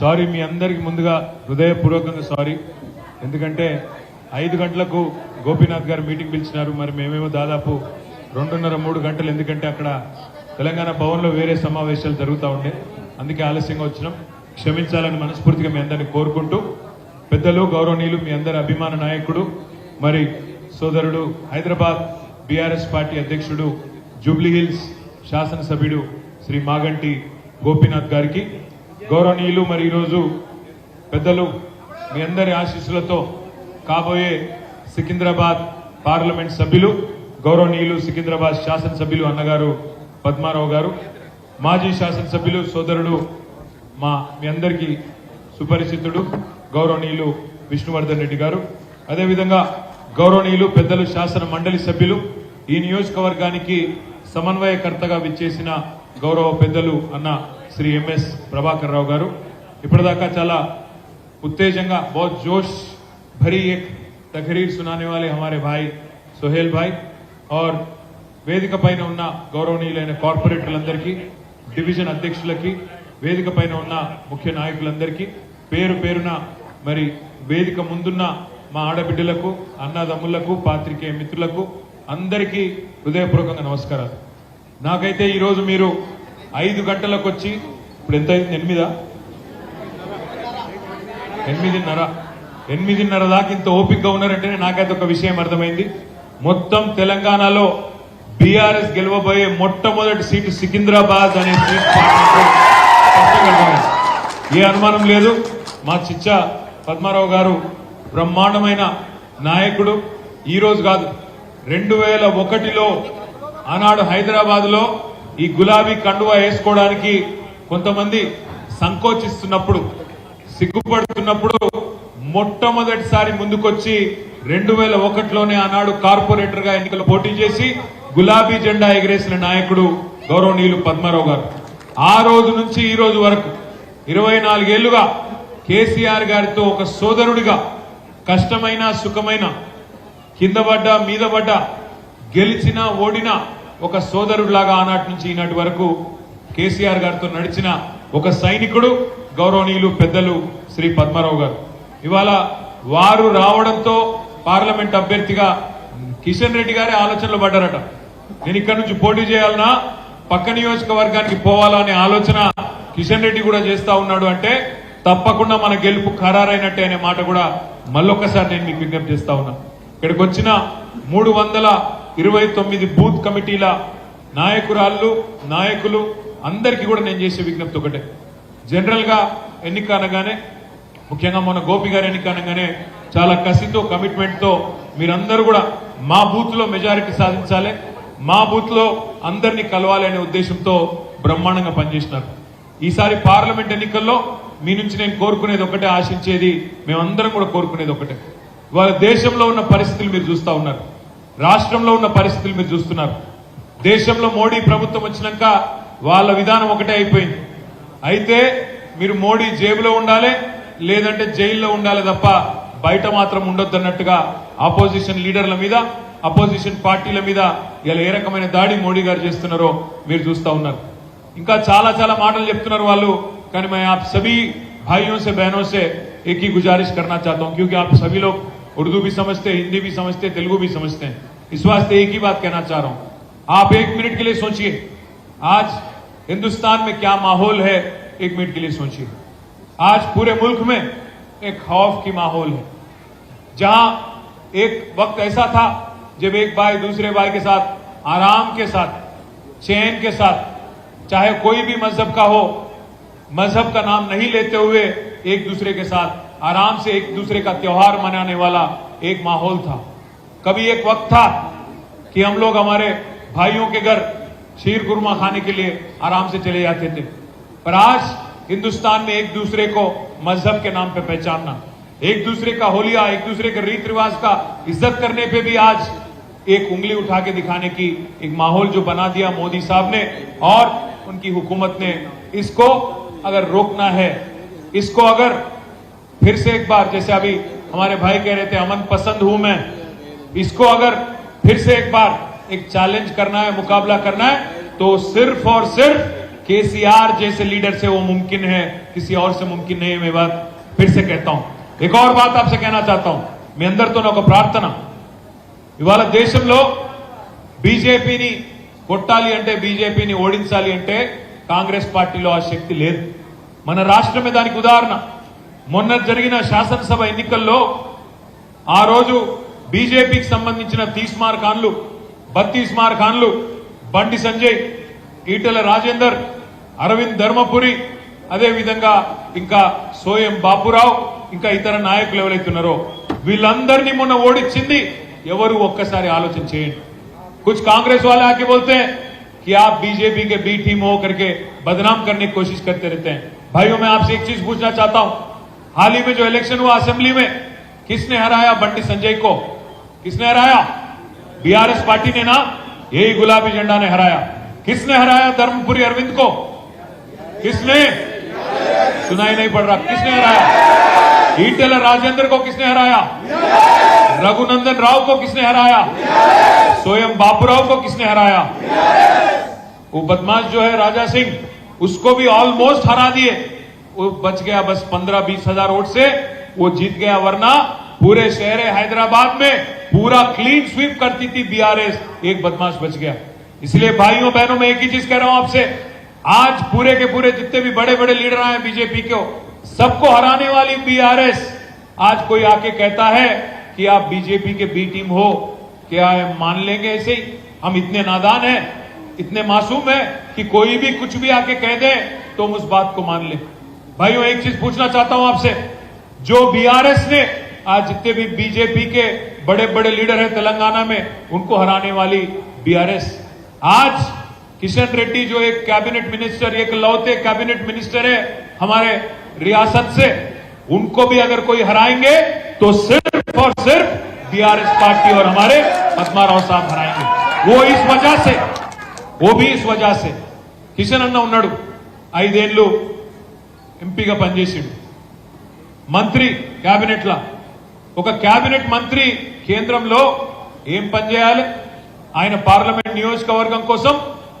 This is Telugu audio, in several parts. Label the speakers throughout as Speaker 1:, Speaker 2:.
Speaker 1: సారీ మీ అందరికి ముందుగా హృదయపూర్వకంగా సారీ ఎందుకంటే ఐదు గంటలకు గోపీనాథ్ గారు మీటింగ్ పిలిచినారు. మరి మేమేమో దాదాపు రెండున్నర మూడు గంటలు ఎందుకంటే అక్కడ తెలంగాణ భవన్లో వేరే సమావేశాలు జరుగుతూ ఉండే. అందుకే ఆలస్యంగా వచ్చినాం. క్షమించాలని మనస్ఫూర్తిగా మీ అందరిని కోరుకుంటూ పెద్దలు గౌరవనీయులు మీ అందరి అభిమాన నాయకుడు మరి సోదరుడు హైదరాబాద్ బీఆర్ఎస్ పార్టీ అధ్యక్షుడు జూబ్లీహిల్స్ శాసనసభ్యుడు శ్రీ మాగంటి గోపీనాథ్ గారికి గౌరవనీయులు మరి ఈరోజు పెద్దలు మీ అందరి ఆశీస్సులతో కాబోయే సికింద్రాబాద్ పార్లమెంట్ సభ్యులు గౌరవనీయులు సికింద్రాబాద్ శాసనసభ్యులు అన్నగారు పద్మారావు గారు మాజీ శాసనసభ్యులు సోదరుడు మా మీ అందరికీ సుపరిచితుడు గౌరవనీయులు విష్ణువర్ధన్ రెడ్డి గారు. అదేవిధంగా గౌరవనీయులు పెద్దలు శాసన మండలి సభ్యులు ఈ నియోజకవర్గానికి సమన్వయకర్తగా విచ్చేసిన గౌరవ పెద్దలు అన్న శ్రీ ఎంఎస్ ప్రభాకర్ రావు గారు ఇప్పటిదాకా చాలా ఉత్తేజంగా బహుత్ జోష్ భరీ ఎక్ తఖరీర్ సునానే వాలే హే భాయ్ సోహేల్ భాయ్ ఆర్ వేదిక పైన ఉన్న గౌరవనీయులైన కార్పొరేటర్లందరికీ డివిజన్ అధ్యక్షులకి వేదిక పైన ఉన్న ముఖ్య నాయకులందరికీ పేరు పేరున మరి వేదిక ముందున్న మా ఆడబిడ్డలకు అన్నదమ్ములకు పాత్రికేయ మిత్రులకు అందరికీ హృదయపూర్వకంగా నమస్కారాలు. నాకైతే ఈరోజు మీరు ఐదు గంటలకు వచ్చి ఇప్పుడు ఎంత అయింది? ఎనిమిదా? ఎనిమిదిన్నర. ఎనిమిదిన్నర దాకా ఇంత ఓపికగా ఉన్నారంటేనే నాకైతే ఒక విషయం అర్థమైంది. మొత్తం తెలంగాణలో బీఆర్ఎస్ గెలవబోయే మొట్టమొదటి సీటు సికింద్రాబాద్ అనే సీట్ ఏ అనుమానం లేదు. మా చిచ్చ పద్మారావు గారు బ్రహ్మాండమైన నాయకుడు. ఈరోజు కాదు రెండు వేల ఒకటిలో ఆనాడు హైదరాబాద్లో ఈ గులాబీ కండువా వేసుకోవడానికి కొంతమంది సంకోచిస్తున్నప్పుడు సిగ్గుపడుతున్నప్పుడు మొట్టమొదటిసారి ముందుకొచ్చి రెండు వేల ఒకటిలోనే ఆనాడు కార్పొరేటర్గా ఎన్నికలు పోటీ చేసి గులాబీ జెండా ఎగరేసిన నాయకుడు గౌరవనీయులు పద్మారావు గారు. ఆ రోజు నుంచి ఈ రోజు వరకు ఇరవై నాలుగేళ్ళుగా కేసీఆర్ గారితో ఒక సోదరుడిగా కష్టమైన సుఖమైన కింద పడ్డా మీద పడ్డా గెలిచినా ఓడినా ఒక సోదరుడిలాగా ఆనాటి నుంచి ఈనాటి వరకు కేసీఆర్ గారితో నడిచిన ఒక సైనికుడు గౌరవనీయులు పెద్దలు శ్రీ పద్మారావు గారు. ఇవాళ వారు రావడంతో పార్లమెంట్ అభ్యర్థిగా కిషన్ రెడ్డి గారే ఆలోచనలు పడ్డారట. నేను ఇక్కడ నుంచి పోటీ చేయాలన్నా పక్క నియోజకవర్గానికి పోవాలా అనే ఆలోచన కిషన్ రెడ్డి కూడా చేస్తా ఉన్నాడు అంటే తప్పకుండా మన గెలుపు ఖరారైనట్టే అనే మాట కూడా మళ్ళొక్కసారి నేను మీకు విజ్ఞప్తి చేస్తా ఉన్నా. ఇక్కడికి వచ్చిన మూడు వందల ఇరవై తొమ్మిది బూత్ కమిటీల నాయకురాళ్ళు నాయకులు అందరికీ కూడా నేను చేసే విజ్ఞప్తి ఒకటే. జనరల్గా ఎన్నిక అనగానే ముఖ్యంగా మన గోపి గారు ఎన్నిక అనగానే చాలా కసితో కమిట్మెంట్తో మీరందరూ కూడా మా బూత్లో మెజారిటీ సాధించాలి మా బూత్లో అందరినీ కలవాలి అనే ఉద్దేశంతో బ్రహ్మాండంగా పనిచేసినారు. ఈసారి పార్లమెంట్ ఎన్నికల్లో మీ నుంచి నేను కోరుకునేది ఒకటే ఆశించేది మేమందరం కూడా కోరుకునేది ఒకటే. ఇవాళ దేశంలో ఉన్న పరిస్థితులు మీరు చూస్తా ఉన్నారు. రాష్ట్రంలో ఉన్న పరిస్థితులు మీరు చూస్తున్నారు దేశంలో మోడీ ప్రభుత్వం వచ్చినాక వాళ్ళ విధానం ఒకటే అయిపోయింది అయితే మీరు మోడీ జేబులో ఉండాలి లేదంటే జైల్లో ఉండాలి తప్ప బయట మాత్రం ఉండొద్దు అన్నట్టుగా ఆపోజిషన్ లీడర్ల మీద అపోజిషన్ పార్టీల మీద ఇలా ఏ రకమైన దాడి మోడీ గారు చేస్తున్నారో మీరు చూస్తా ఉన్నారు ఇంకా చాలా చాలా మాటలు చెప్తున్నారు వాళ్ళు కానీ मैं आप सभी भाइयों से बहनों से एक ही गुजारिश करना चाहता हूं क्योंकि आप सभी लोग उर्दू भी समझते हिंदी भी समझते तेलुगु भी समझते हैं। इस वास्ते एक ही बात कहना चाह रहा हूँ। आप एक मिनट के लिए सोचिए, आज हिंदुस्तान में क्या माहौल है? एक मिनट के लिए सोचिए। आज पूरे मुल्क में एक खौफ की माहौल है। जहाँ एक वक्त ऐसा था, जब एक भाई दूसरे भाई के साथ, आराम के साथ, चैन के साथ, चाहे कोई भी मज़हब का हो, मज़हब का नाम नहीं लेते हुए एक दूसरे के साथ आराम से एक दूसरे का त्योहार मनाने वाला एक माहौल था। कभी एक वक्त था कि हम लोग हमारे भाइयों के घर शीर कुरमा खाने के लिए आराम से चले जाते थे। पर आज हिंदुस्तान में एक दूसरे को मज़हब के नाम पे पहचानना, एक दूसरे का होलिया, एक दूसरे के रीत रिवाज का इज़्ज़त करने पे भी आज एक उंगली उठा के दिखाने की एक माहौल जो बना दिया मोदी साहब ने और उनकी हुकूमत ने। इसको अगर रोकना है, इसको अगर फिर से एक बार जैसे अभी हमारे भाई कह रहे थे अमन पसंद हूं मैं इसको अगर फिर से एक बार एक चैलेंज करना है मुकाबला करना है तो सिर्फ और सिर्फ केसीआर जैसे लीडर से वो मुमकिन है किसी और से मुमकिन नहीं है मैं बात फिर से कहता हूं एक और बात आपसे कहना चाहता हूं మీ అందరితో ఒక ప్రార్థన ఇవాళ దేశంలో బీజేపీని కొట్టాలి అంటే బీజేపీని ఓడించాలి అంటే కాంగ్రెస్ పార్టీలో ఆ శక్తి లేదు మన రాష్ట్రమే దానికి ఉదాహరణ మొన్న జరిగిన శాసనసభ ఎన్నికల్లో ఆ రోజు బీజేపీకి సంబంధించిన తీస్మార్ ఖాన్లు బత్తీస్మార్ ఖాన్లు బండి సంజయ్ ఈటెల రాజేందర్ అరవింద్ ధర్మపురి అదే విధంగా ఇంకా సోయం బాపురావు ఇంకా ఇతర నాయకులు ఎవరైతే ఉన్నారో వీళ్ళందరినీ మొన్న ఓడించింది ఎవరు ఒక్కసారి ఆలోచన చేయండి कुछ कांग्रेस वाले आके बोलते हैं कि आप बीजेपी के बी टीम हो करके बदनाम करने की कोशिश करते रहते हैं भाइयों मैं आपसे एक चीज पूछना चाहता हूं हाल ही में जो इलेक्शन हुआ असेंबली में, किसने हराया बंटी संजय को? किसने हराया? बीआरएस पार्टी ने ना? यही गुलाबी झंडा ने हराया। किसने हराया धर्मपुरी अरविंद को? किसने? सुनाई नहीं पड़ रहा। किसने हराया? ईटेलर राजेंद्र को किसने हराया? रघुनंदन राव को किसने हराया? स्वयं बापूराव को किसने हराया? वो बदमाश जो है राजा सिंह, उसको भी ऑलमोस्ट हरा दिए। वो बच गया बस पंद्रह बीस हज़ार वोट से, वो जीत गया, वरना पूरे शहर हैदराबाद में पूरा क्लीन स्वीप करती थी बीआरएस एक बदमाश बच गया। इसलिए भाइयों, बहनों, में एक ही चीज़ कह रहा हूँ आपसे, आज पूरे के पूरे जितने भी बड़े बड़े लीडर आए बीजेपी के, सबको हराने वाली बीआरएस आज कोई आके कहता है कि आप बीजेपी के बी टीम हो, क्या मान लेंगे ऐसे ही? हम इतने नादान हैं, इतने मासूम हैं कि कोई भी कुछ भी आके कह दे तो हम उस बात को मान ले। भाइयों एक चीज पूछना चाहता हूं आपसे जो बीआरएस ने आज जितने भी बीजेपी के बड़े बड़े लीडर हैं तेलंगाना में उनको हराने वाली बीआरएस आज किशन रेड्डी जो एक कैबिनेट मिनिस्टर एक लौते कैबिनेट मिनिस्टर है हमारे रियासत से उनको भी अगर कोई हराएंगे तो सिर्फ और सिर्फ बीआरएस पार्टी और हमारे पद्मा राव साहब हराएंगे वो इस वजह से वो भी इस वजह से కిషన్ అన్న ఉన్నాడు ఐదేళ్లు ఎంపీగా పనిచేసిండు మంత్రి కేబినెట్ లా ఒక కేబినెట్ మంత్రి కేంద్రంలో ఏం పని చేయాలి ఆయన పార్లమెంట్ నియోజకవర్గం కోసం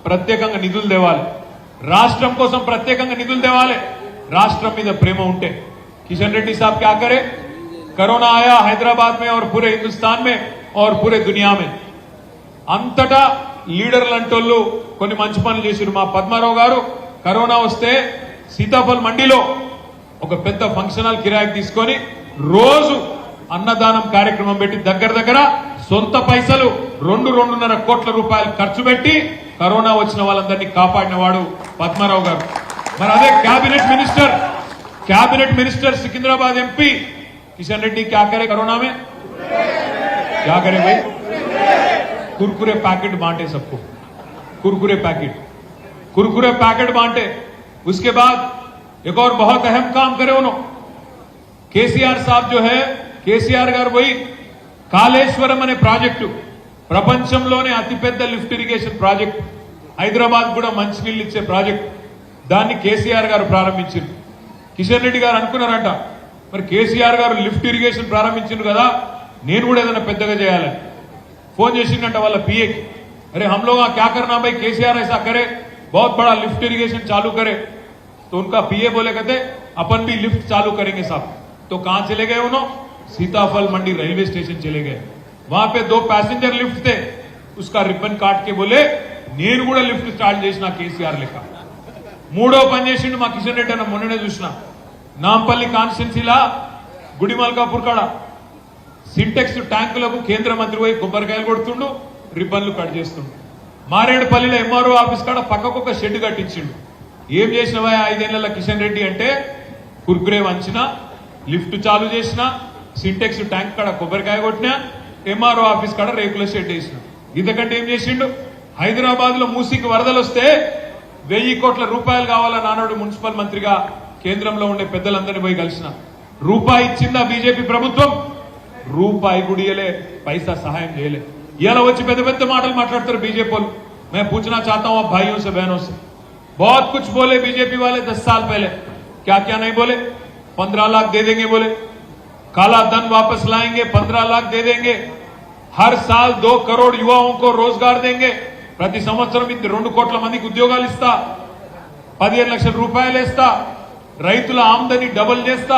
Speaker 1: ప్రత్యేకంగా నిధులు తేవాలి రాష్ట్రం కోసం ప్రత్యేకంగా నిధులు తేవాలి రాష్ట్రం మీద ప్రేమ ఉంటే కిషన్ రెడ్డి साहब क्या करे कोरोना आया हैदराबाद में और पूरे हिंदुस्तान में और पूरे दुनिया में అంతటా లీడర్లు అంటోళ్ళు కొన్ని మంచి పనులు చేశారు మా పద్మారావు గారు కరోనా వస్తే సీతాఫల్ మండిలో ఒక పెద్ద ఫంక్షన్ హాల్ కిరాయికి తీసుకొని రోజు అన్నదానం కార్యక్రమం పెట్టి దగ్గర దగ్గర సొంత పైసలు రెండు రెండున్నర కోట్ల రూపాయలు ఖర్చు పెట్టి కరోనా వచ్చిన వాళ్ళందరినీ కాపాడిన వాడు పద్మారావు గారు మరి అదే cabinet minister cabinet minister Secunderabad MP Kishan Reddy क्या करे कोरोना में क्या करे भाई कुरकुरे पैकेट बांटे सबको कुरकुरे पैकेट कुरकुरे पैकेट बांटे उसके बाद एक और बहुत अहम काम करे उन्होंने కేసీఆర్ సాబ్ जो है కేసీఆర్ గారు పోయి కాళేశ్వరం అనే ప్రాజెక్టు ప్రపంచంలోనే అతిపెద్ద లిఫ్ట్ ఇరిగేషన్ ప్రాజెక్ట్ హైదరాబాద్ కూడా మంచినీళ్ళు ఇచ్చే ప్రాజెక్ట్ దాన్ని కేసీఆర్ గారు ప్రారంభించారు కిషన్ రెడ్డి గారు అనుకున్నారంట మరి కేసీఆర్ గారు లిఫ్ట్ ఇరిగేషన్ ప్రారంభించిండు కదా నేను కూడా ఏదైనా పెద్దగా చేయాలని फोन చేసిండంట వాళ్ళ पिए की अरे हम लोग यहाँ क्या करना भाई केसीआर ऐसा करे बहुत बड़ा लिफ्ट इरिगेशन चालू करे तो उनका पीए बोले कहते अपन भी लिफ्ट चालू करेंगे साहब तो कहां चले गए उन्होंने सीताफल मंडी रेलवे स्टेशन चले गए वहां पे दो पैसेंजर लिफ्ट थे उसका रिबन काट के बोले నేను కూడా లిఫ్ట్ స్టార్ట్ చేసిన కేసీఆర్ లెక్క మూడో పని చేసిండు మా కిషన్ రెడ్డి అన్న మొన్ననే చూసిన నాంపల్లి కాన్స్టిట్యున్సీలా గుడిమల్కాపూర్ కాడ సింటెక్స్ ట్యాంకులకు కేంద్ర మంత్రి పోయి కొబ్బరికాయలు కొడుతుండు రిబ్బన్లు కట్ చేస్తుండు మారేడుపల్లిలో ఎంఆర్ఓ ఆఫీస్ కాడ పక్కకు ఒక షెడ్ కట్టించిండు ఏం చేసినవా ఐదేళ్ళ కిషన్ రెడ్డి అంటే కుర్కురే వంచిన లిఫ్ట్ చాలు చేసిన సింటెక్స్ ట్యాంక్ కాడ కొబ్బరికాయ కొట్టిన ఎంఆర్ఓ ఆఫీస్ కాడ రేకుల షెడ్ వేసిన. ఇంతకంటే ఏం చేసిండు? హైదరాబాద్లో మూసికి వరదలు వస్తే వెయ్యి కోట్ల రూపాయలు కావాలా నానాడు మున్సిపల్ మంత్రిగా కేంద్రంలో ఉండే పెద్దలందరినీ పోయి కలిసిన. రూపాయి ఇచ్చిందా బీజేపీ ప్రభుత్వం? రూపాయి గుడియలే పైసా సహాయం చేయలే. ఇలా వచ్చి పెద్ద పెద్ద మాటలు మాట్లాడతారు బీజేపీ వాళ్ళు. మేము పూచినా చాతాం భాయ్యం సే. बहुत कुछ बोले बीजेपी वाले दस साल पहले क्या क्या नहीं बोले पंद्रह लाख दे देंगे बोले काला धन वापस लाएंगे पंद्रह लाख दे देंगे हर साल दो करोड़ युवाओं को रोजगार देंगे ప్రతి సంవత్సరం ఇంత రెండు కోట్ల మందికి ఉద్యోగాలు ఇస్తా పదిహేను లక్షల రూపాయలు వేస్తా రైతుల ఆమ్దని డబుల్ చేస్తా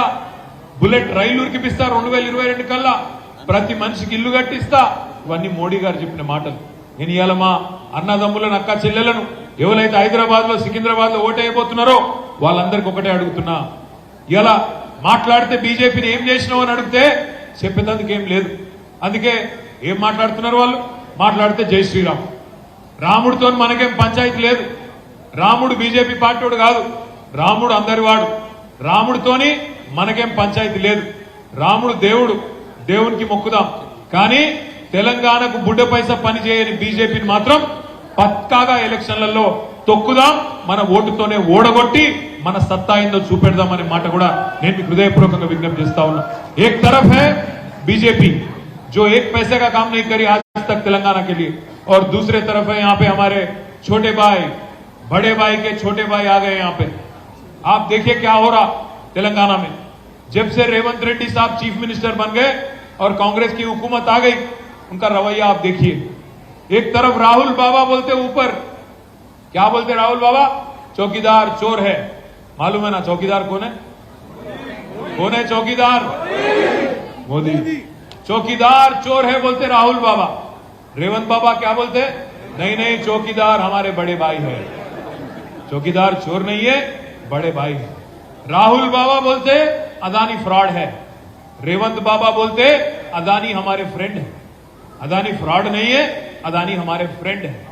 Speaker 1: బుల్లెట్ రైలు ఉరికిపిస్తా రెండు వేల ఇరవై రెండు కల్లా ప్రతి మనిషికి ఇల్లు కట్టిస్తా ఇవన్నీ మోడీ గారు చెప్పిన మాటలు నేను ఇవాళ మా అన్నదమ్ములను అక్క చెల్లెలను ఎవరైతే హైదరాబాద్లో సికింద్రాబాద్లో ఓటైపోతున్నారో వాళ్ళందరికీ ఒకటే అడుగుతున్నా. ఇలా మాట్లాడితే బీజేపీని ఏం చేసినావు అని అడిగితే చెప్పేందుకు ఏం లేదు. అందుకే ఏం మాట్లాడుతున్నారు వాళ్ళు? మాట్లాడితే జై శ్రీరామ్. రాముడితో మనకేం పంచాయతీ లేదు. రాముడు బీజేపీ పార్టీడు కాదు. రాముడు అందరి వాడు. రాముడితోని మనకేం పంచాయతీ లేదు. రాముడు దేవుడు. దేవునికి మొక్కుదాం. కానీ తెలంగాణకు బుడ్డ పైసా పని చేయని బీజేపీని మాత్రం పక్కాగా ఎలక్షన్లలో తొక్కుదాం మన ఓటుతోనే ఓడగొట్టి మన సత్తా ఏందో చూపెడదాం అనే మాట కూడా నేను మీకు హృదయపూర్వకంగా విజ్ఞప్తి చేస్తా ఉన్నా ఏక్ तरफ है बीजेपी जो एक पैसे का काम नहीं करी आज तक तेलंगाना के लिए और दूसरे तरफ है यहाँ पे हमारे छोटे भाई बड़े भाई के छोटे भाई आ गए यहाँ पे आप देखिए क्या हो रहा तेलंगाना में जब से रेवंत रेड्डी साहब चीफ मिनिस्टर बन गए और कांग्रेस की हुकूमत आ गई उनका रवैया आप देखिए। एक तरफ़ राहुल बाबा बोलते ऊपर। क्या बोलते राहुल बाबा? चौकीदार चोर है। मालूम है ना चौकीदार कौन है? कौन है चौकीदार? मोदी। चौकीदार चोर है बोलते राहुल बाबा। रेवंत बाबा क्या बोलते? नहीं नहीं, चौकीदार हमारे बड़े भाई है। चौकीदार चोर नहीं है, बड़े भाई है। राहुल बाबा बोलते, अदानी फ्रॉड है। रेवंत बाबा बोलते, अदानी हमारे फ्रेंड है। अदानी फ्रॉड नहीं है, अदानी हमारे फ्रेंड है।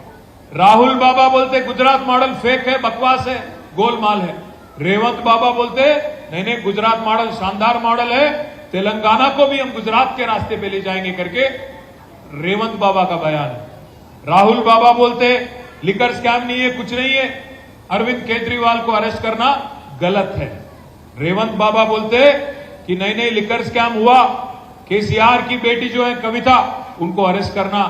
Speaker 1: राहुल बाबा बोलते, गुजरात मॉडल फेक है, बकवास है, गोलमाल है। रेवंत बाबा बोलते, नहीं नहीं, गुजरात मॉडल शानदार मॉडल है, तेलंगाना को भी हम गुजरात के रास्ते पे ले जाएँगे करके। रेवंत बाबा का बयान है। राहुल बाबा बोलते, लिकर स्कैम नहीं है, कुछ नहीं है। अरविंद केजरीवाल को अरेस्ट करना गलत है। रेवंत बाबा बोलते, कि नहीं नहीं, लिकर स्कैम हुआ। केसीआर की बेटी जो है, कविता उनको अरेस्ट करना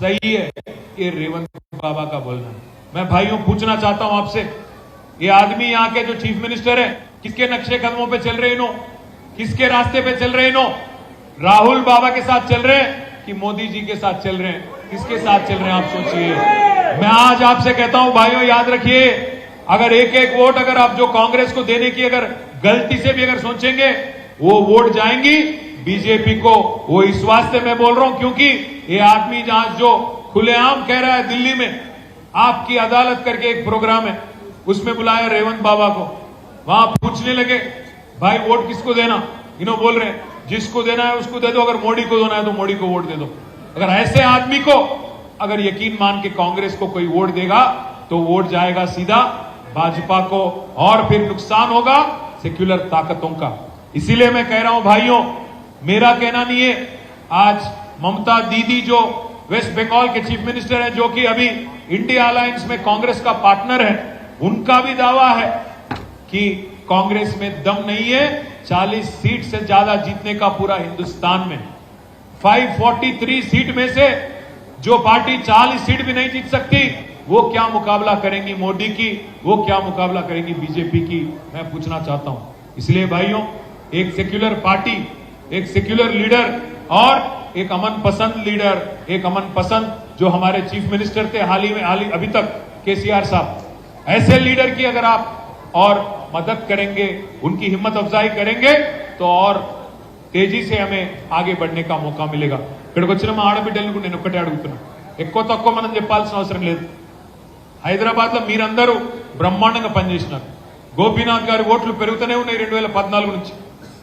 Speaker 1: सही है ये रेवंत बाबा का बोलना मैं भाइयों, पूछना चाहता हूँ आपसे, ये आदमी यहाँ के जो चीफ मिनिस्टर है, किसके नक्शे कदमों पे चल रहे इनो किसके रास्ते पे चल रहे इनो राहुल बाबा के साथ चल रहे हैं कि मोदी जी के साथ चल रहे हैं? किसके साथ चल रहे हैं, आप सोचिए। मैं आज आपसे कहता हूँ, भाइयों, याद रखिए, अगर एक एक वोट अगर आप जो कांग्रेस को देने की अगर गलती से भी अगर सोचेंगे, वो वोट जाएँगी बीजेपी को वो इस वास्ते मैं बोल रहा हूँ, क्योंकि ये आदमी जहाँ जो खुलेआम कह रहा है दिल्ली में, आपकी अदालत करके एक प्रोग्राम है, उसमें बुलाया रेवंत बाबा को। वहाँ पूछने लगे, भाई, वोट किसको देना? इन्हों बोल रहे हैं, जिसको देना है उसको दे दो, अगर मोदी को देना है तो मोदी को वोट दे दो। अगर ऐसे आदमी को अगर यकीन मान के कांग्रेस को कोई वोट देगा तो वोट जाएगा सीधा, भाजपा को और फिर नुकसान होगा, सेक्युलर ताकतों का। इसीलिए मैं कह रहा हूँ, भाइयों मेरा कहना नहीं है। आज ममता दीदी जो वेस्ट बंगाल के चीफ मिनिस्टर हैं, जो कि अभी इंडिया अलायंस में कांग्रेस का पार्टनर है, उनका भी दावा है कि कांग्रेस में दम नहीं है। 40 सीट से ज़्यादा जीतने का पूरा हिंदुस्तान में। 543 सीट में से जो पार्टी 40 सीट भी नहीं जीत सकती, वो क्या मुकाबला करेंगी मोदी की? वो क्या मुकाबला करेंगी बीजेपी की? मैं पूछना चाहता हूँ। इसलिए भाइयों, एक सेक्युलर पार्टी एक सेक्युलर लीडर और एक अमन पसंद लीडर एक अमन पसंद जो हमारे चीफ मिनिस्टर थे हाल ही में हाल ही अभी तक केसीआर साहब ऐसे लीडर की अगर आप और मदद करेंगे उनकी हिम्मत अफजाई करेंगे तो और तेजी से हमें आगे बढ़ने का मौका मिलेगा ఇక్కడికి వచ్చిన మా ఆడబిడ్డలకు నేను ఒక్కటే అడుగుతున్నా ఎక్కువ తక్కువ మనం చెప్పాల్సిన అవసరం లేదు హైదరాబాద్ లో మీరందరూ బ్రహ్మాండంగా పనిచేసినారు గోపీనాథ్ గారి ఓట్లు పెరుగుతూనే ఉన్నాయి రెండు వేల పద్నాలుగు నుంచి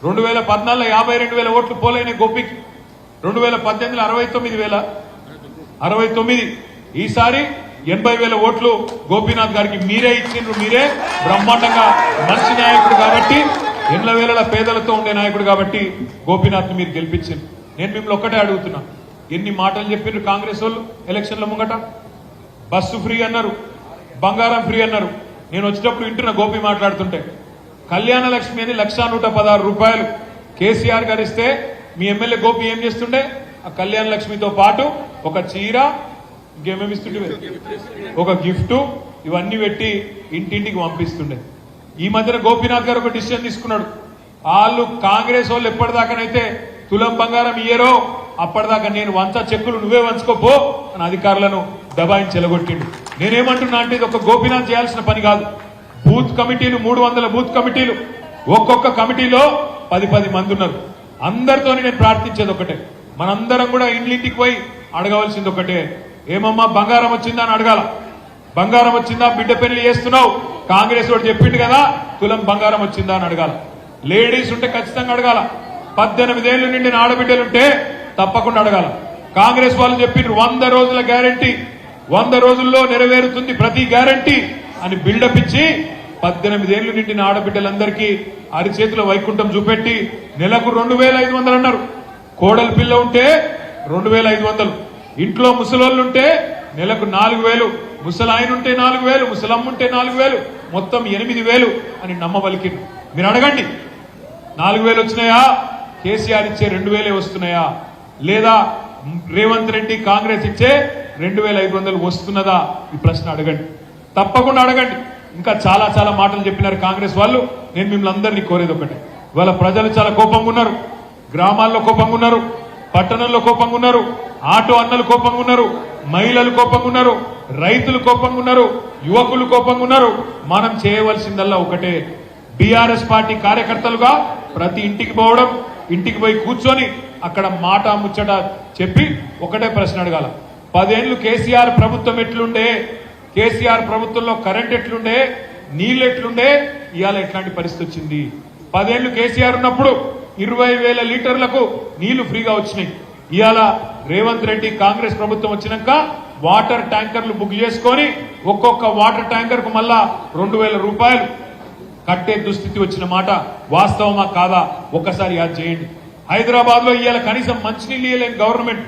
Speaker 1: రెండు వేల పద్నాలుగులో యాభై రెండు వేల ఓట్లు పోలైన గోపికి రెండు వేల పద్దెనిమిదిలో అరవై తొమ్మిది వేల అరవై తొమ్మిది ఈసారి ఎనభై వేల ఓట్లు గోపీనాథ్ గారికి మీరే ఇచ్చిండ్రు మీరే బ్రహ్మాండంగా మంచి నాయకుడు కాబట్టి ఎన్ల వేల పేదలతో ఉండే నాయకుడు కాబట్టి గోపీనాథ్ మీరు గెలిపించింది నేను మిమ్మల్ని ఒక్కటే అడుగుతున్నా ఎన్ని మాటలు చెప్పిండ్రు కాంగ్రెస్ వాళ్ళు ఎలక్షన్ల ముంగట? బస్సు ఫ్రీ అన్నారు బంగారం ఫ్రీ అన్నారు. నేను వచ్చేటప్పుడు వింటున్నా గోపి మాట్లాడుతుంటే. కళ్యాణ లక్ష్మి అని లక్ష నూట పదహారు రూపాయలు కేసీఆర్ గారు ఇస్తే మీ ఎమ్మెల్యే గోపి ఏం చేస్తుండే? ఆ కళ్యాణ లక్ష్మితో పాటు ఒక చీర ఇంకేమేమి ఇస్తుండే? ఒక గిఫ్ట్ ఇవన్నీ పెట్టి ఇంటింటికి పంపిస్తుండే. ఈ మధ్యన గోపీనాథ్ గారు ఒక డిసిషన్ తీసుకున్నాడు. వాళ్ళు కాంగ్రెస్ వాళ్ళు ఎప్పటిదాకానైతే తులం బంగారం ఇయ్యరో అప్పటిదాకా నేను వంచ చెక్కులు నువ్వే వంచుకోపో అని అధికారులను దబాయించి చెలగొట్టిండు. నేనేమంటున్నా అంటే ఇది ఒక గోపీనాథ్ చేయాల్సిన పని కాదు. బూత్ కమిటీలు మూడు వందల బూత్ కమిటీలు. ఒక్కొక్క కమిటీలో పది పది మంది ఉన్నారు. అందరితో నేను ప్రార్థించేది ఒకటే. మనందరం కూడా ఇంటింటికి పోయి అడగవలసింది ఒకటే. ఏమమ్మా బంగారం వచ్చిందా అని అడగాల. బంగారం వచ్చిందా? బిడ్డ పెళ్ళి చేస్తున్నావు. కాంగ్రెస్ వాడు చెప్పిండు కదా తులం బంగారం వచ్చిందా అని అడగాల. లేడీస్ ఉంటే ఖచ్చితంగా అడగాల. పద్దెనిమిదేళ్ళు నిండిన ఆడబిడ్డలుంటే తప్పకుండా అడగాల. కాంగ్రెస్ వాళ్ళు చెప్పిండ్రు వంద రోజుల గ్యారంటీ. వంద రోజుల్లో నెరవేరుతుంది ప్రతి గ్యారంటీ అని బిల్డప్ ఇచ్చి పద్దెనిమిదేళ్ళు నిండిన ఆడబిడ్డలందరికీ అరిచేతుల వైకుంఠం చూపెట్టి నెలకు రెండు వేల ఐదు వందలు అన్నారు. కోడలి పిల్ల ఉంటే రెండు వేల ఐదు వందలు. ఇంట్లో ముసలోళ్ళు ఉంటే నెలకు నాలుగు వేలు. ముసలాయన ఉంటే నాలుగు వేలు. ముసలమ్ముంటే నాలుగు వేలు. మొత్తం ఎనిమిది వేలు అని నమ్మవలికి మీరు అడగండి నాలుగు వేలు వచ్చినాయా? కేసీఆర్ ఇచ్చే రెండు వేలే వస్తున్నాయా? లేదా రేవంత్ రెడ్డి కాంగ్రెస్ ఇచ్చే రెండు వేల ఐదు వందలు వస్తున్నదా? ఈ ప్రశ్న అడగండి. తప్పకుండా అడగండి. ఇంకా చాలా చాలా మాటలు చెప్పినారు కాంగ్రెస్ వాళ్ళు. నేను మిమ్మల్ని అందరినీ కోరేది ఒకటి. ఇవాళ ప్రజలు చాలా కోపంగా ఉన్నారు గ్రామాల్లో కోపంగా ఉన్నారు పట్టణంలో కోపంగా ఉన్నారు ఆటో అన్నలు కోపంగా ఉన్నారు మహిళలు కోపంగా ఉన్నారు రైతులు కోపంగా ఉన్నారు యువకులు కోపంగా ఉన్నారు మనం చేయవలసిందల్లా ఒకటే. బీఆర్ఎస్ పార్టీ కార్యకర్తలుగా ప్రతి ఇంటికి పోవడం ఇంటికి పోయి కూర్చొని అక్కడ మాట ముచ్చట చెప్పి ఒకటే ప్రశ్న అడగాల. పదేళ్ళు కేసీఆర్ ప్రభుత్వం ఎట్లుండే? కేసీఆర్ ప్రభుత్వంలో కరెంట్ ఎట్లుండే నీళ్ళు ఎట్లుండే ఇవాళ ఎట్లాంటి పరిస్థితి వచ్చింది? పదేళ్ళు కేసీఆర్ ఉన్నప్పుడు ఇరవై వేల లీటర్లకు నీళ్ళు ఫ్రీగా వచ్చినాయి. ఇవాళ రేవంత్ రెడ్డి కాంగ్రెస్ ప్రభుత్వం వచ్చినాక వాటర్ ట్యాంకర్లు బుక్ చేసుకొని ఒక్కొక్క వాటర్ ట్యాంకర్కు మళ్ళా రెండు వేల రూపాయలు కట్టే దుస్థితి వచ్చిన మాట వాస్తవమా కాదా? ఒక్కసారి యాద్ చేయండి. హైదరాబాద్లో ఇవాళ కనీసం మంచినీళ్ళు ఇవ్వలేని గవర్నమెంట్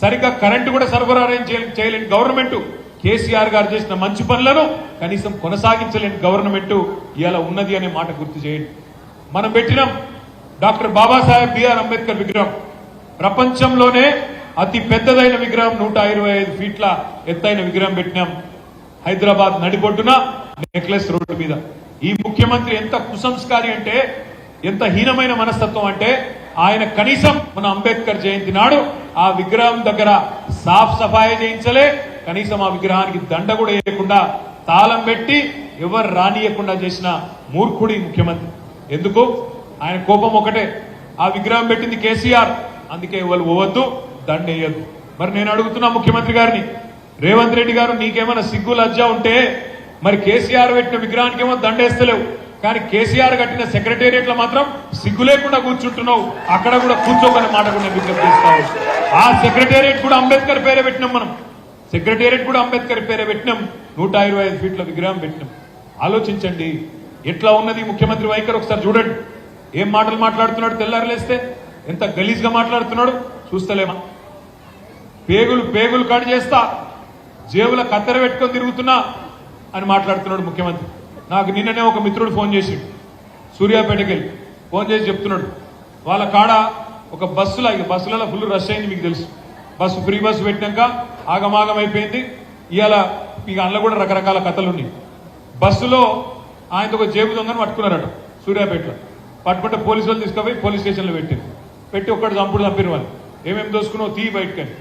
Speaker 1: సరిగ్గా కరెంటు కూడా సరఫరా చేయ- చేయలేని గవర్నమెంట్ కేసీఆర్ గారు చేసిన మంచి పనులను కనీసం కొనసాగించలేని గవర్నమెంట్ ఇలా ఉన్నది అనే మాట గుర్తు చేయండి. మనం పెట్టినాం డాక్టర్ బాబాసాహెబ్ బిఆర్ అంబేద్కర్ విగ్రహం. ప్రపంచంలోనే అతి పెద్దదైన విగ్రహం నూట ఇరవై ఐదు ఫీట్ల ఎత్తైన విగ్రహం పెట్టినాం. హైదరాబాద్ నడిబొడ్డున నెక్లెస్ రోడ్డు మీద. ఈ ముఖ్యమంత్రి ఎంత కుసంస్కారి అంటే ఎంత హీనమైన మనస్తత్వం అంటే ఆయన కనీసం మన అంబేద్కర్ జయంతి నాడు ఆ విగ్రహం దగ్గర సాఫ్ సఫాయి చేయించలే కనీసం ఆ విగ్రహానికి దండ కూడా వేయకుండా తాళం పెట్టి ఎవరు రానియకుండా చేసిన మూర్ఖుడి ముఖ్యమంత్రి. ఎందుకు? ఆయన కోపం ఒకటే. ఆ విగ్రహం పెట్టింది కేసీఆర్. అందుకే వాళ్ళు పోవద్దు దండ వేయద్దు. మరి నేను అడుగుతున్నా ముఖ్యమంత్రి గారిని రేవంత్ రెడ్డి గారు నీకేమైనా సిగ్గు లజ్జ ఉంటే మరి కేసీఆర్ పెట్టిన విగ్రహానికి ఏమో దండేస్తలేవు కానీ కేసీఆర్ కట్టిన సెక్రటేరియట్లో మాత్రం సిగ్గు లేకుండా కూర్చుంటున్నావు. అక్కడ కూడా కూర్చోకనే మాట కూడా విజ్ఞప్తి చేస్తావు ఆ సెక్రటేరియట్ కూడా అంబేద్కర్ పేరే పెట్టినాం మనం. సెక్రటేరియట్ కూడా అంబేద్కర్ పేరే పెట్టినాం. నూట ఇరవై ఐదు ఫీట్ల విగ్రహం పెట్టినాం. ఆలోచించండి. ఎట్లా ఉన్నది ముఖ్యమంత్రి వైఖరి ఒకసారి చూడండి. ఏం మాటలు మాట్లాడుతున్నాడు తెల్లారులేస్తే ఎంత గలీజ్గా మాట్లాడుతున్నాడు? చూస్తలేమా? పేగులు పేగులు కట్ చేస్తా. జేబుల కత్తెర పెట్టుకొని తిరుగుతున్నా అని మాట్లాడుతున్నాడు ముఖ్యమంత్రి. నాకు నిన్ననే ఒక మిత్రుడు ఫోన్ చేసిండు. సూర్యాపేటకి ఫోన్ చేసి చెప్తున్నాడు. వాళ్ళ కాడ ఒక బస్సులో ఇక బస్సులలో ఫుల్ రష్ అయింది మీకు తెలుసు. బస్సు ఫ్రీ బస్సు పెట్టినాక ఆగమాగం అయిపోయింది. ఇవాళ ఇక అందులో కూడా రకరకాల కథలు ఉన్నాయి. బస్సులో ఆయనతో ఒక జేబు దొంగను పట్టుకున్నారట సూర్యాపేటలో. పట్టుకుంటే పోలీసు వాళ్ళు తీసుకుపోయి పోలీస్ స్టేషన్లో పెట్టారు. పెట్టి ఒక్కడు చంపుడు చంపిన వాళ్ళు. ఏమేమి దోసుకున్నావు? తీ బయటకని.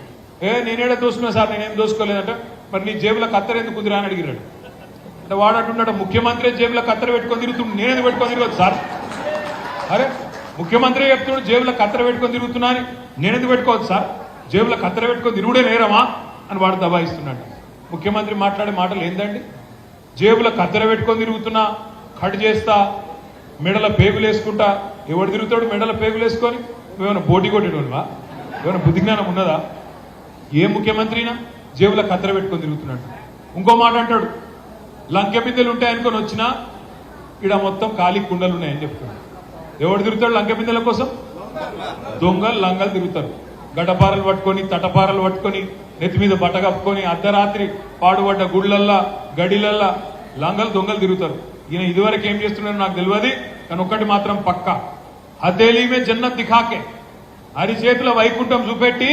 Speaker 1: ఏ నేనేడా దోసుకున్నా సార్? నేనేం దోసుకోలేదంట. మరి నీ జేబులో కత్తెర ఎందుకు కుదిరా అని అడిగిరాడు. అంటే వాడు అంటున్నాడు ముఖ్యమంత్రి జేబులో కత్తెర పెట్టుకొని తిరుగుతుంది నేను ఎందుకు పెట్టుకొని తిరగదు సార్? అరే ముఖ్యమంత్రి చెప్తున్నాడు జేబులో కత్తెర పెట్టుకొని తిరుగుతున్నా అని. నేను ఎందుకు పెట్టుకోవద్దు సార్? జేబులో కత్తెర పెట్టుకొని తిరుగుడే నేరమా అని వాడు దబాయిస్తున్నాడు. ముఖ్యమంత్రి మాట్లాడే మాటలు ఏందండి? జేబులో కత్తెర పెట్టుకొని తిరుగుతున్నా కట్ చేస్తా మెడల పేగులు వేసుకుంటా ఎవడు తిరుగుతాడు మెడల పేగులు వేసుకొని? ఏమైనా బోటి కొట్టేటోనివా? ఏమైనా బుద్ధి జ్ఞానం ఉన్నదా? ఏ ముఖ్యమంత్రినా జేబులో కత్తెర పెట్టుకొని తిరుగుతున్నాడు. ఇంకో మాట అంటాడు లంకె బిందెలు ఉంటాయనుకొని వచ్చినా ఇక్కడ మొత్తం ఖాళీ కుండలు ఉన్నాయని చెప్తున్నాడు. ఎవడు తిరుగుతాడు లంకె బిందెల కోసం? దొంగలు లంగలు తిరుగుతారు. గడపారలు పట్టుకొని తటపారలు పట్టుకొని నెత్తి మీద బట్ట కప్పుకొని అర్ధరాత్రి పాడుపడ్డ గుళ్ళల్లా గడిలల్లా లంగలు దొంగలు తిరుగుతారు. ఈయన ఇదివరకు ఏం చేస్తున్నారో నాకు తెలియదు కానీ ఒక్కటి మాత్రం పక్క. హతేలీమే జన్నత్ దిఖాకే అరిచేతుల వైకుంఠం చూపెట్టి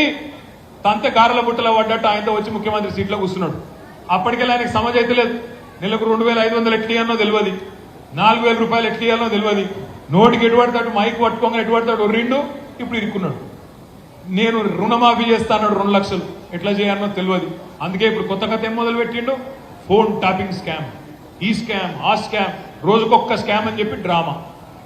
Speaker 1: తంత గారెల బుట్టలో పడ్డట్టు ఆయనతో వచ్చి ముఖ్యమంత్రి సీట్లో కూర్చున్నాడు. అప్పటికెళ్ళి ఆయనకి సమజ్ అయితే లేదు. నెలకు రెండు వేల ఐదు వందలు ఎట్లు తెలియదు. నాలుగు వేల రూపాయలు ఎట్లు ఇయ్యానో తెలియదు. నోటికి ఎటు పడతాడు మైక్ పట్టుకోగానే ఎటు పడతాడు రెండు ఇప్పుడు ఇరుక్కున్నాడు. నేను రుణమాఫీ చేస్తాను రెండు లక్షలు. ఎట్లా చేయాలనో తెలియదు. అందుకే ఇప్పుడు కొత్త కథ ఏం మొదలు పెట్టిండు ఫోన్ టాపింగ్ స్కామ్. ఈ స్కామ్ ఆ స్కామ్ రోజుకొక్క స్కామ్ అని చెప్పి డ్రామా.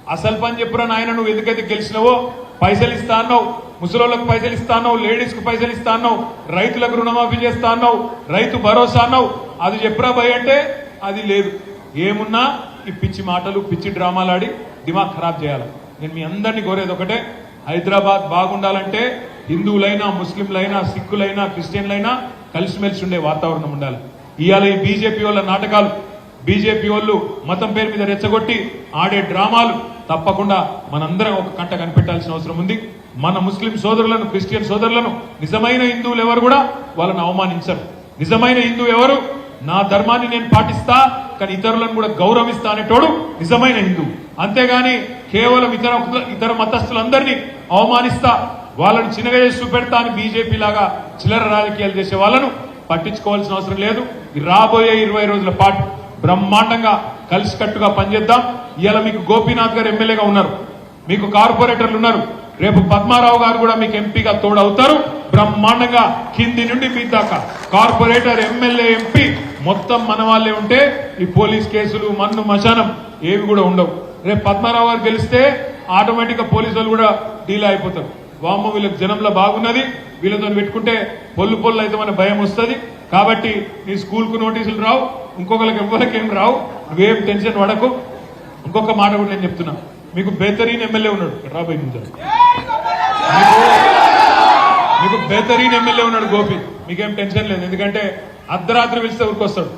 Speaker 1: అసలు పని చెప్పురా నాయన నువ్వు ఎందుకైతే గెలిచినవో? పైసలు ఇస్తా అన్నావు. ముసలోళ్ళకు పైసలు ఇస్తా అన్నావు. లేడీస్కు పైసలు ఇస్తా అన్నావు. రైతులకు రుణమాఫీ చేస్తా అన్నావు. రైతు భరోసా అన్నావు. అది చెప్పురా భయ్ అంటే? అది లేదు. ఏమున్నా? ఈ పిచ్చి మాటలు పిచ్చి డ్రామాలు ఆడి దిమాగ్ ఖరాబ్ చేయాలి. నేను మీ అందరినీ కోరేది ఒకటే. హైదరాబాద్ బాగుండాలంటే హిందువులైనా ముస్లింలైనా సిక్కులైనా క్రిస్టియన్లైనా కలిసిమెలిసి ఉండే వాతావరణం ఉండాలి. ఇవాళ ఈ బీజేపీ వాళ్ళ నాటకాలు బీజేపీ వాళ్ళు మతం పేరు మీద రెచ్చగొట్టి ఆడే డ్రామాలు తప్పకుండా మనందరం ఒక కంట కనిపెట్టాల్సిన అవసరం ఉంది. మన ముస్లిం సోదరులను క్రిస్టియన్ సోదరులను నిజమైన హిందువులు ఎవరు కూడా వాళ్ళని అవమానించరు. నిజమైన హిందువు ఎవరు? నా ధర్మాన్ని నేను పాటిస్తా కానీ ఇతరులను కూడా గౌరవిస్తా అనేటోడు నిజమైన హిందువు. అంతేగాని కేవలం ఇతర ఇతర మతస్థులందరినీ అవమానిస్తా వాళ్ళని చిన్నగా చేసి చూపెడతా అని బీజేపీ లాగా చిల్లర రాజకీయాలు చేసే వాళ్ళను పట్టించుకోవాల్సిన అవసరం లేదు. రాబోయే ఇరవై రోజుల పాటు బ్రహ్మాండంగా కలిసికట్టుగా పనిచేద్దాం. ఇవాళ మీకు గోపీనాథ్ గారు ఎమ్మెల్యేగా ఉన్నారు. మీకు కార్పొరేటర్లు ఉన్నారు. రేపు పద్మారావు గారు కూడా మీకు ఎంపీగా తోడవుతారు. బ్రహ్మాండంగా కింది నుండి మీ దాకా కార్పొరేటర్ ఎమ్మెల్యే ఎంపీ మొత్తం మన వాళ్ళే ఉంటే ఈ పోలీస్ కేసులు మన్ను మశానం ఏవి కూడా ఉండవు. రేపు పద్మారావు గారు గెలిస్తే ఆటోమేటిక్గా పోలీసు వాళ్ళు కూడా డీల్ అయిపోతారు. వామ్మ వీళ్ళకి జనంలో బాగున్నది. వీళ్ళతో పెట్టుకుంటే పొల్లు పొల్లు అయితే మన భయం వస్తుంది. కాబట్టి నీ స్కూల్కు నోటీసులు రావు. ఇంకొకరికి ఎవ్వరికి ఏం రావు. నువ్వేం టెన్షన్ పడకు. ఇంకొక మాట కూడా నేను చెప్తున్నా. మీకు బెహతరీన్ ఎమ్మెల్యే ఉన్నాడు. రాబోయే నిమిషాలు మీకు బెహతరీన్ ఎమ్మెల్యే ఉన్నాడు గోపి. మీకేం టెన్షన్ లేదు. ఎందుకంటే అర్ధరాత్రి పిలిస్తే ఊరికొస్తాడు.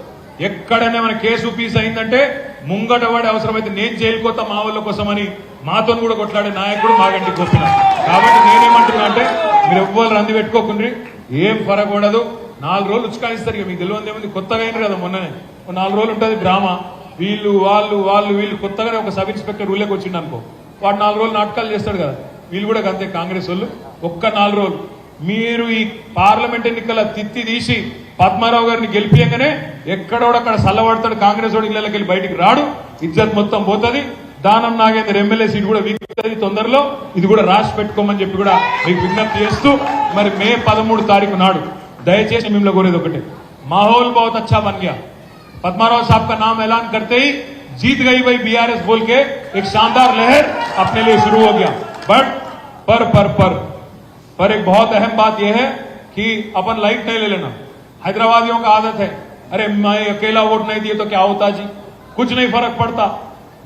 Speaker 1: ఎక్కడైనా మన కేసు పీస్ అయిందంటే ముంగట వాడే అవసరమైతే నేను జైలుకోతా మా వాళ్ళ కోసమని మాతో కూడా కొట్లాడే నాయకుడు మాగంటి గోపిన కాబట్టి నేనేమంటున్నా అంటే మీరు ఎవ్వరు రంది పెట్టుకోకుండ్రి ఏం పరకూడదు నాలుగు రోజులు ఉచ్చుకాయిస్తారు ఇక మీకు తెలియదు ఏముంది? కొత్తగా అయినారు కదా మొన్ననే. నాలుగు రోజులు ఉంటుంది డ్రామా. వీళ్ళు వాళ్ళు వాళ్ళు వీళ్ళు కొత్తగానే ఒక సబ్ ఇన్స్పెక్టర్ ఊళ్ళోకి వచ్చిండు అనుకో వాడు నాలుగు రోజులు నాటకాలు చేస్తాడు కదా. వీళ్ళు కూడా అంతే కాంగ్రెస్ వాళ్ళు. ఒక్క నాలుగు రోజులు. మీరు ఈ పార్లమెంట్ ఎన్నికల తిత్తి తీసి పద్మారావు గారిని గెలిపియంగానే ఎక్కడోడక్కడ చల్లబడతాడు కాంగ్రెస్ వాడికి వెళ్ళకెళ్ళి బయటికి రాడు ఇజ్జత్ మొత్తం పోతుంది. దానం నాగేందర్ ఎమ్మెల్యే సీట్ కూడా వీక్తుంది తొందరలో. ఇది కూడా రాసి పెట్టుకోమని చెప్పి కూడా మీకు విజ్ఞప్తి చేస్తూ మరి మే పదమూడు తారీఖు నాడు దయచేసి మిమ్మల్ని కోరేది ఒకటి. మాహోల్ बहुत అచ్చా बन పద్మారావు సాబ్ కా నామ नाम ऐलान జీత్ ही जीत బీఆర్ఎస్ भाई बीआरएस శాందార్ లహర్ एक शानदार लहर अपने लिए शुरू పర్ పర్ పర్. पर पर पर पर एक बहुत अहम हैदराबादियों का आदत है अरे मैं अकेला वोट नहीं दिए तो क्या होता जी कुछ नहीं फर्क पड़ता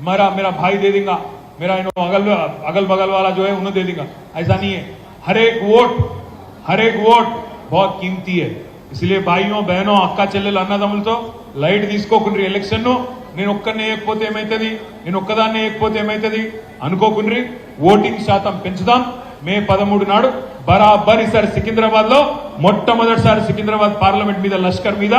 Speaker 1: मेरा मेरा भाई दे देगा मेरा इन अगल अगल बगल वाला जो है उन्हें दे देगा ऐसा नहीं है हर एक वोट हर एक वोट बहुत कीमती है इसलिए భాయ్యో బహనో అక్క చెల్లెలు అన్నదమ్ములతో లైట్ తీసుకోకుండ్రి ఎలక్షన్ నేను ఒక్కరిని వేయకపోతే ఏమైతుంది నేను ఒక్కదాన్ని వేయకపోతే ఏమైతుంది అనుకోకుండ్రి ఓటింగ్ శాతం పెంచుదాం మే పదమూడు నాడు బరాబర్ ఈసారి సికింద్రాబాద్ లో మొట్టమొదటిసారి సికింద్రాబాద్ పార్లమెంట్ మీద లష్కర్ మీద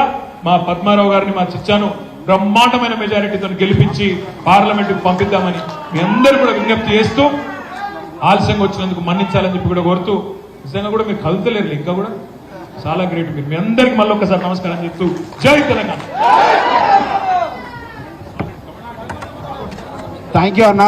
Speaker 1: మా పద్మారావు గారిని మా చిచ్చాను బ్రహ్మాండమైన మెజారిటీతో గెలిపించి పార్లమెంట్కి పంపిద్దామని మీ అందరూ కూడా విజ్ఞప్తి చేస్తూ ఆలస్యంగా వచ్చినందుకు మన్నించాలని చెప్పి కూడా కోరుతూ నిజంగా కూడా మీరు కలుతలేరు ఇంకా కూడా. చాలా గ్రేట్ మీరు. మీ అందరికి మళ్ళీ ఒకసారి నమస్కారం చెప్తూ జై తెలంగాణ.
Speaker 2: థ్యాంక్ యూ అన్న.